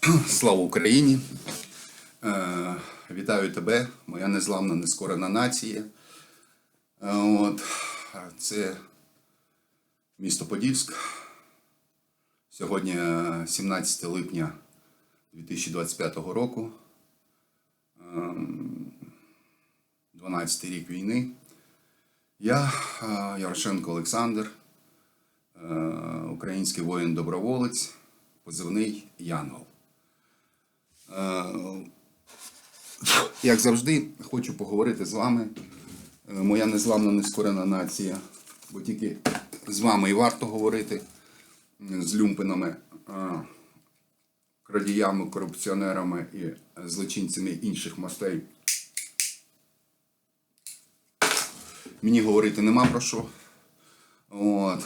Слава Україні! Е, Вітаю тебе, моя незламна нескорена нація. Е, От, це місто Подільськ. Сьогодні е, 17 липня 2025 року. Ем, 12 рік війни. Я е, Ярошенко Олександр, е, український воїн-доброволець, позивний Янгол. Е, Як завжди, хочу поговорити з вами. Е, Моя незламна нескорена нація, бо тільки з вами і варто говорити з люмпинами, е, крадіями, корупціонерами і злочинцями інших мастей. Мені говорити нема про що. От.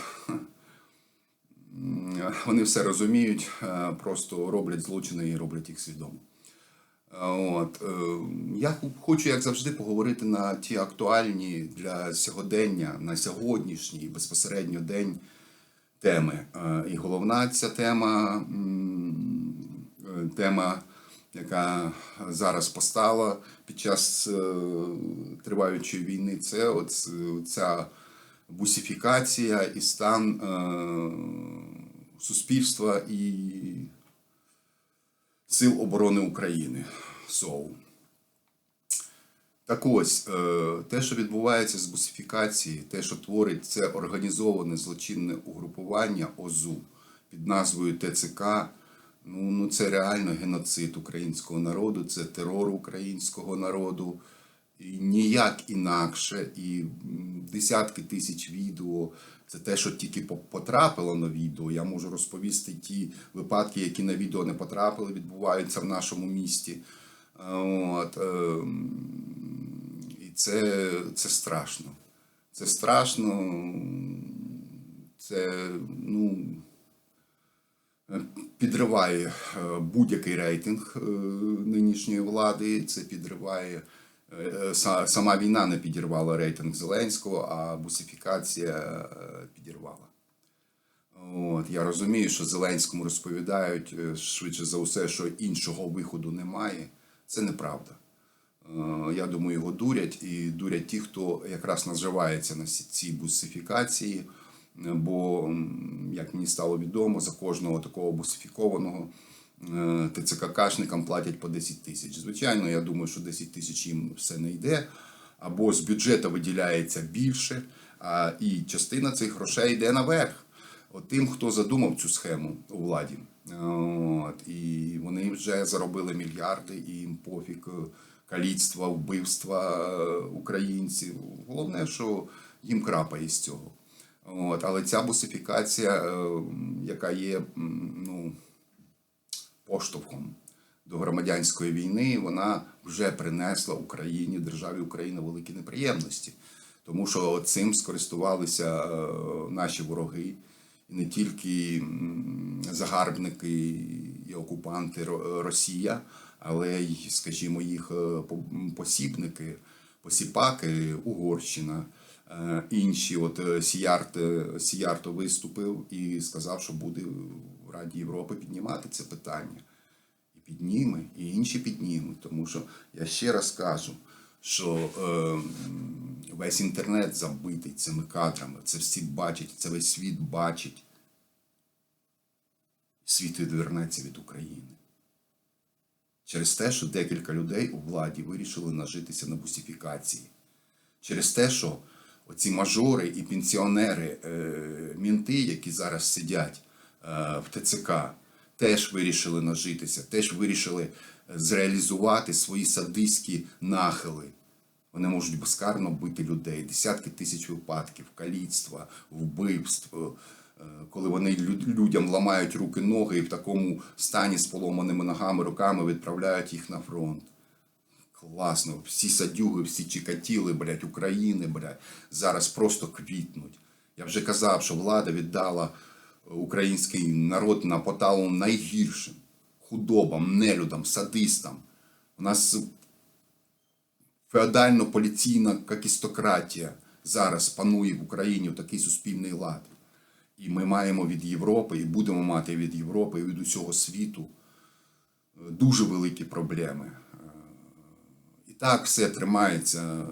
Вони все розуміють, е, просто роблять злочини і роблять їх свідомо. Е, От. е, Я хочу, як завжди, поговорити на ті актуальні для сьогодення, на сьогоднішній безпосередньо день теми. І головна ця тема, тема, яка зараз постала під час триваючої війни, це от ця бусифікація і стан е, суспільства і Сил оборони України СОУ. Так ось, е, те, що відбувається з бусифікації, те, що творить це організоване злочинне угрупування ОЗУ під назвою ТЦК, ну, ну це реально геноцид українського народу, це терор українського народу. Ніяк інакше, і десятки тисяч відео. Це те, що тільки потрапило на відео. Я можу розповісти ті випадки, які на відео не потрапили, відбуваються в нашому місті. От, ем, і це, це страшно. Це страшно. Це, ну підриває е, будь-який рейтинг е, нинішньої влади. Це підриває сама війна не підірвала рейтинг Зеленського, а бусифікація е, підірвала. От, я розумію, що Зеленському розповідають е, швидше за все, що іншого виходу немає. Це неправда. Е, Я думаю, його дурять і дурять ті, хто якраз наживається на цій бусифікації. Е, Бо, як мені стало відомо, за кожного такого бусифікованого е, ТЦК-кашникам платять по 10 тисяч. Звичайно, я думаю, що 10 тисяч їм все не йде, або з бюджету виділяється більше, і частина цих грошей йде наверх. От тим, хто задумав цю схему у владі. От, і вони вже заробили мільярди, і їм пофіг е, каліцтва, вбивства е, українців. Головне, що їм крапає з цього. От, але ця бусифікація, е, яка є ну, поштовхом до громадянської війни, вона вже принесла Україні, державі Україна великі неприємності. Тому що цим скористувалися е, наші вороги, і не тільки загарбники і окупанти Росія, але й, скажімо, їх е, посібники, посіпаки, Угорщина. Е, Інші, от Сіярт, Сіярто виступив і сказав, що буде Раді Європи піднімати це питання і підніме, і інші піднімуть. Тому що я ще раз кажу, що е, весь інтернет забитий цими кадрами. Це всі бачать, це весь світ бачить. Світ відвернеться від України. Через те, що декілька людей у владі вирішили нажитися на бусифікації. Через те, що оці мажори і пенсіонери, е, мінти, які зараз сидять в ТЦК, теж вирішили нажитися, теж вирішили е, зреалізувати свої садистські нахили. Вони можуть безкарно бити людей, десятки тисяч випадків, каліцтва, вбивств, е, коли вони людям ламають руки, ноги і в такому стані з поломаними ногами, руками відправляють їх на фронт. Класно, всі садюги, всі чекатіли, блядь, України, блядь, зараз просто квітнуть. Я вже казав, що влада віддала український народ на поталу найгіршим худобам, нелюдам, садистам. У нас феодально-поліційна какістократія зараз панує в Україні такий суспільний лад. І ми маємо від Європи, і будемо мати від Європи, і від усього світу дуже великі проблеми. Е, І так все тримається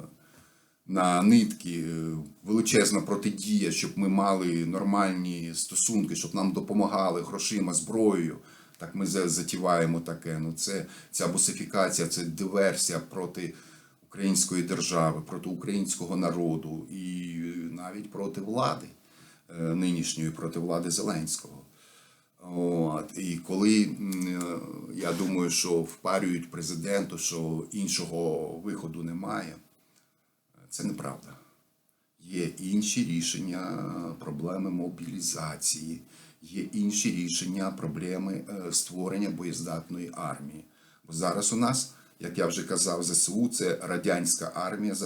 на нитки, е, величезна протидія, щоб ми мали нормальні стосунки, щоб нам допомагали грошима, зброєю. Так ми затіваємо таке. Ну, це ця бусифікація, це диверсія проти української держави, проти українського народу і навіть проти влади е, нинішньої, проти влади Зеленського. От. І коли е, я думаю, що впарюють президенту, що іншого виходу немає, це неправда. Є інші рішення проблеми мобілізації, є інші рішення проблеми е, створення боєздатної армії. Бо зараз у нас, як я вже казав, ЗСУ це радянська армія з,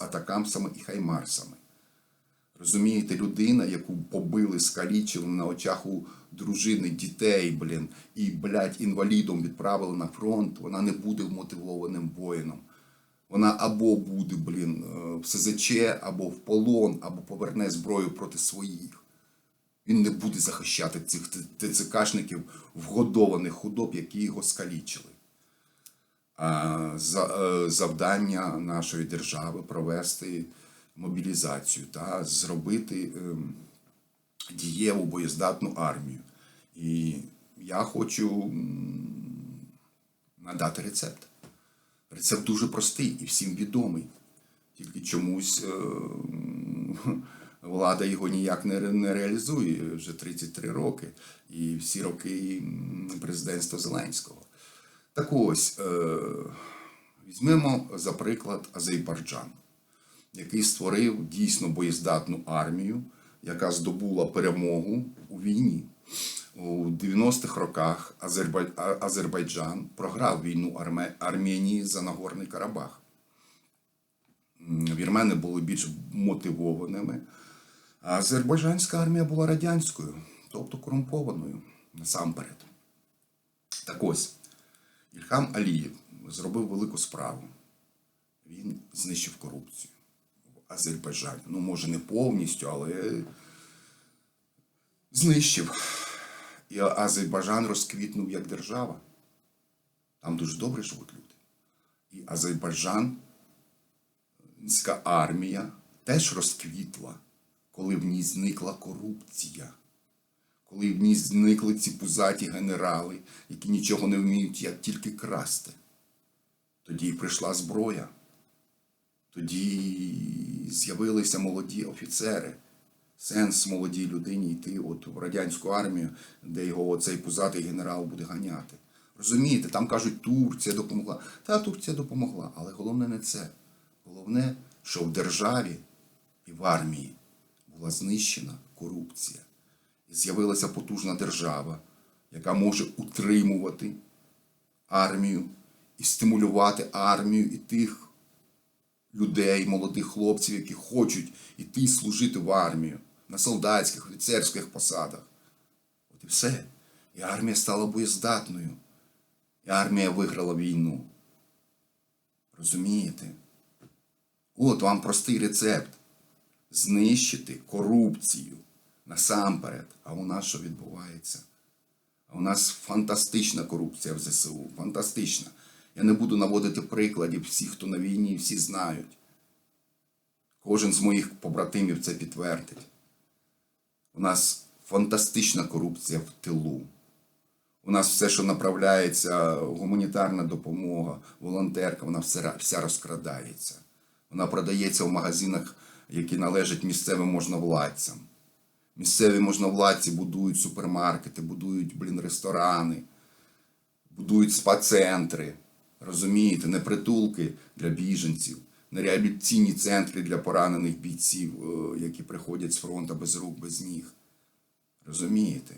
атакамсами і хаймарсами. Розумієте, людина, яку побили, скалічили на очах у дружини, дітей, блін, і, блядь, інвалідом відправили на фронт, вона не буде мотивованим воїном. Вона або буде, блін, е, в СЗЧ, або в полон, або поверне зброю проти своїх. Він не буде захищати цих ТЦКшників вгодованих худоб, які його скалічили. А е, завдання нашої держави провести мобілізацію та зробити ем, дієву боєздатну армію. І я хочу надати рецепт. Рецепт дуже простий і всім відомий. Тільки чомусь е, влада його ніяк не, ре- не реалізує вже 33 роки і всі роки президентства Зеленського. Так ось, е, візьмемо за приклад Азербайджан, який створив дійсно боєздатну армію, яка здобула перемогу у війні. У 90-х роках Азербайджан програв війну Арме- Арменії за Нагорний Карабах. Вірмени були більш мотивованими, а азербайджанська армія була радянською, тобто корумпованою насамперед. Так ось, Ільхам Алієв зробив велику справу. Він знищив корупцію в Азербайджані. Ну, може, не повністю, але знищив. І Азербайджан розквітнув як держава. Там дуже добре живуть люди. І Азербайджанська армія теж розквітла, коли в ній зникла корупція. Коли в ній зникли ці пузаті генерали, які нічого не вміють, як тільки красти. Тоді прийшла зброя. Тоді з'явилися молоді офіцери. Сенс молодій людині йти от в радянську армію, де його оцей пузатий генерал буде ганяти. Розумієте, там кажуть, Турція допомогла. Та Турція допомогла, але головне не це. Головне, що в державі і в армії була знищена корупція. І з'явилася потужна держава, яка може утримувати армію і стимулювати армію і тих людей, молодих хлопців, які хочуть іти служити в армію на солдатських, офіцерських посадах. От і все. І армія стала боєздатною. І армія виграла війну. Розумієте? От вам простий рецепт. Знищити корупцію насамперед. А у нас що відбувається? А у нас фантастична корупція в ЗСУ. Фантастична. Я не буду наводити прикладів всі, хто на війні, всі знають. Кожен з моїх побратимів це підтвердить. У нас фантастична корупція в тилу. У нас все, що направляється, гуманітарна допомога, волонтерка, вона вся розкрадається. Вона продається в магазинах, які належать місцевим можновладцям. Місцеві можновладці будують супермаркети, будують, блін, ресторани, будують спа-центри. Розумієте, не притулки для біженців, реабілітаційні центри для поранених бійців, е, які приходять з фронту без рук, без ніг. Розумієте?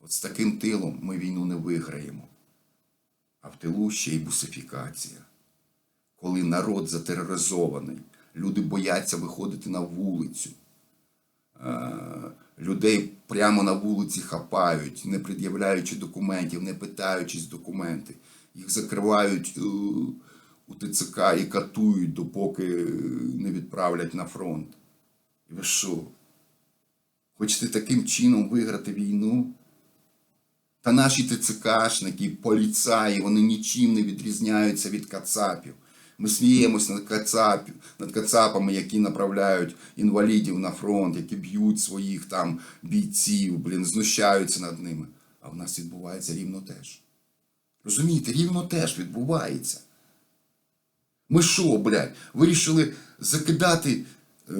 От з таким тилом ми війну не виграємо. А в тилу ще й бусифікація. Коли народ затероризований, люди бояться виходити на вулицю. Е, Людей прямо на вулиці хапають, не пред'являючи документів, не питаючись документи. Їх закривають е, у ТЦК і катують, допоки не відправлять на фронт. І ви що? Хочете таким чином виграти війну? Та наші ТЦКшники, поліцаї, вони нічим не відрізняються від кацапів. Ми сміємось над кацапів, над кацапами, які направляють інвалідів на фронт, які б'ють своїх там бійців, блін, знущаються над ними. А в нас відбувається рівно теж. Розумієте, рівно теж відбувається. Ми що, блядь, вирішили закидати, е,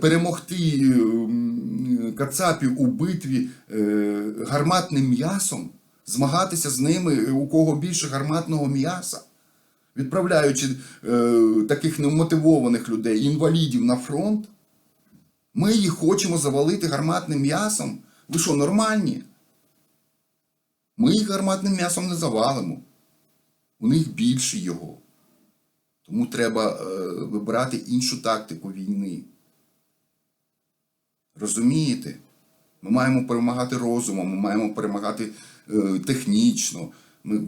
перемогти е, кацапів у битві е, гарматним м'ясом, змагатися з ними, у кого більше гарматного м'яса, відправляючи таких немотивованих людей, інвалідів на фронт. Ми їх хочемо завалити гарматним м'ясом. Ви що, нормальні? Ми їх гарматним м'ясом не завалимо. У них більше його. Тому треба е, вибирати іншу тактику війни. Розумієте? Ми маємо перемагати розумом, ми маємо перемагати е, технічно. Ми...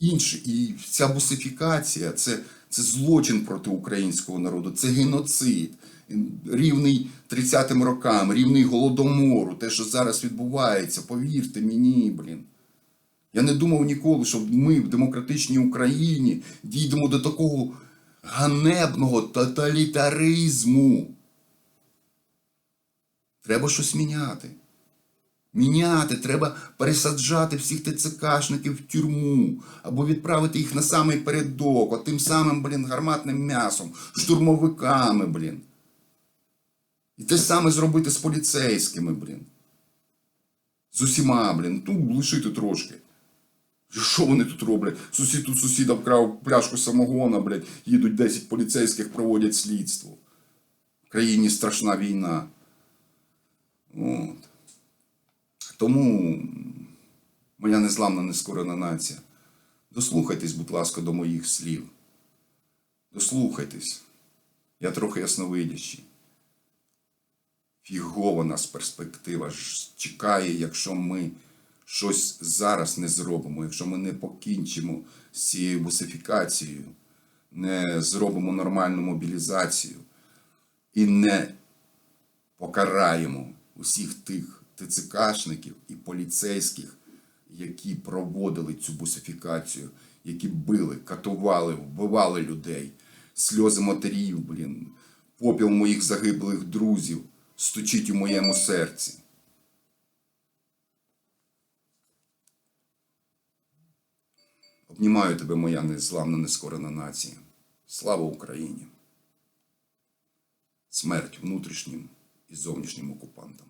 Інше. І ця бусифікація це, це злочин проти українського народу, це геноцид. Рівний 30-м рокам, рівний голодомору, те, що зараз відбувається, повірте мені, блін. Я не думав ніколи, що ми в демократичній Україні дійдемо до такого ганебного тоталітаризму. Треба щось міняти. Міняти, треба пересаджати всіх ТЦКшників в тюрму або відправити їх на самий передок, от тим самим, блін, гарматним м'ясом, штурмовиками, блін. І те саме зробити з поліцейськими, блін. З усіма, блін. Ну, лишити трошки. Що вони тут роблять? Сусід тут сусіда вкрав пляшку самогона, блядь, їдуть 10 поліцейських, проводять слідство. В країні страшна війна. От. Тому моя незламна нескорена нація. Дослухайтесь, будь ласка, до моїх слів. Дослухайтесь. Я трохи ясновидящий. Фігова нас перспектива ж чекає, якщо ми щось зараз не зробимо, якщо ми не покінчимо з цією бусифікацією, не зробимо нормальну мобілізацію і не покараємо усіх тих ТЦКшників і поліцейських, які проводили цю бусифікацію, які били, катували, вбивали людей, сльози матерів, блін, попіл моїх загиблих друзів стучить у моєму серці. Обнімаю тебе, моя незламна, нескорена нація. Слава Україні! Смерть внутрішнім і зовнішнім окупантам.